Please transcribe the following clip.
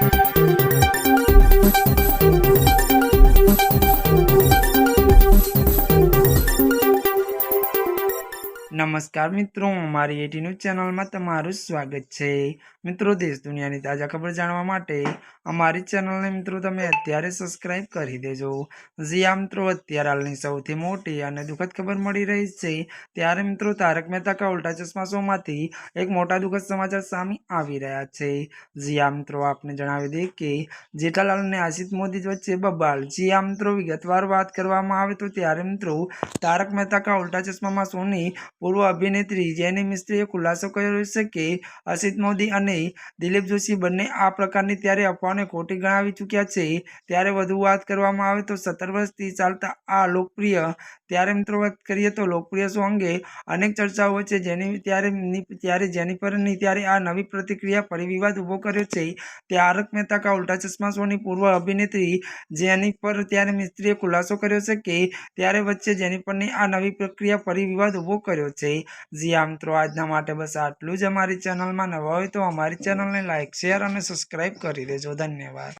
Thank you. નમસ્કાર મિત્રો, મારી એટી ન્યૂઝ ચેનલમાં તમારું સ્વાગત છે. મિત્રો, દેશ દુનિયાની તાજા ખબર જાણવા માટે અમારી ચેનલને મિત્રો તમે અત્યારે સબસ્ક્રાઇબ કરી દેજો. જી આ મિત્રો, અત્યારે હાલની સૌથી મોટી અને દુઃખદ ખબર મળી રહી છે. ત્યારે મિત્રો, તારક મહેતા કા ઉલ્ટા ચશ્મા શોમાંથી એક મોટા દુઃખદ સમાચાર સામે આવી રહ્યા છે. જી આ મિત્રો, આપને જણાવી દઈએ કે જેઠાલાલ અને આશિત મોદી વચ્ચે બબાલ. જી આ મિત્રો, વિગતવાર વાત કરવામાં આવે તો ત્યારે મિત્રો, તારક મહેતા કા ઉલ્ટા ચશ્મામાં શોની પૂર્વ અભિનેત્રી જેની મિસ્ત્રીએ ખુલાસો કર્યો છે કે અસિત મોદી અને દિલીપ જોશી બંને આ પ્રકારની ત્યારે અફવાને ખોટી ગણાવી ચૂક્યા છે. ત્યારે વધુ વાત કરવામાં આવે તો સત્તર વર્ષથી ચાલતા આ લોકપ્રિય ત્યારે મિત્રો વાત કરીએ તો લોકપ્રિય શો અંગે અનેક ચર્ચાઓ છે. જેની ત્યારે ત્યારે ત્યારે જેનિફરની ત્યારે આ નવી પ્રતિક્રિયા ફરી વિવાદ ઊભો કર્યો છે. તારક મહેતા કા ઉલ્ટા ચશ્મા શોની પૂર્વ અભિનેત્રી જેનિફર ત્યારે મિસ્ત્રીએ ખુલાસો કર્યો છે કે ત્યારે વચ્ચે જેનિફરની આ નવી પ્રક્રિયા ફરી વિવાદ ઊભો કર્યો છે. જી મિત્રો, આજના માટે બસ આટલું જ અમારી ચેનલમાં નવા હોય તો અમારી ચેનલને લાઇક શેર અને સબસ્ક્રાઇબ કરી દેજો. ધન્યવાદ.